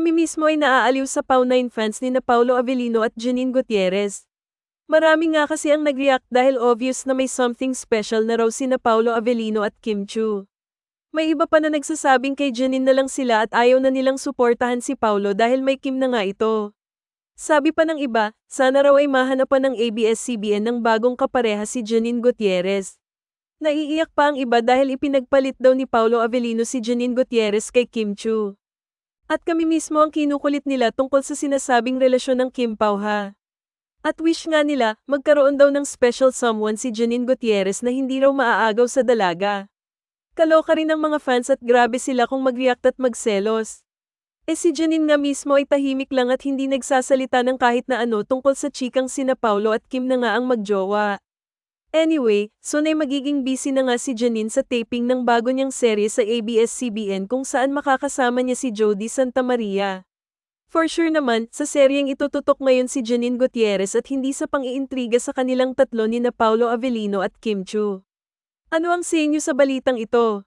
mismo ay naaaliw sa Pau9 fans ni na Paulo Avellino at Janine Gutierrez. Marami nga kasi ang nag-react dahil obvious na may something special na raw si na Paulo Avellino at Kim Chu. May iba pa na nagsasabing kay Janine na lang sila at ayaw na nilang suportahan si Paulo dahil may Kim na nga ito. Sabi pa ng iba, sana raw ay mahanapan ng ABS-CBN ng bagong kapareha si Janine Gutierrez. Naiiyak pa ang iba dahil ipinagpalit daw ni Paulo Avellino si Janine Gutierrez kay Kim Chu. At kami mismo ang kinukulit nila tungkol sa sinasabing relasyon ng Kim Pao ha. At wish nga nila, magkaroon daw ng special someone si Janine Gutierrez na hindi raw maaagaw sa dalaga. Kaloka rin ang mga fans at grabe sila kung mag-react at magselos. E si Janine nga mismo ay tahimik lang at hindi nagsasalita ng kahit na ano tungkol sa chikang sina Paulo at Kim na nga ang magjowa. Anyway, soon ay magiging busy na nga si Janine sa taping ng bago niyang serye sa ABS-CBN kung saan makakasama niya si Jody Santa Maria. For sure naman, sa seryeng itututok ngayon si Janine Gutierrez at hindi sa pang-iintriga sa kanilang tatlo ni na Paulo Avellino at Kim Chu. Ano ang sa inyo sa balitang ito?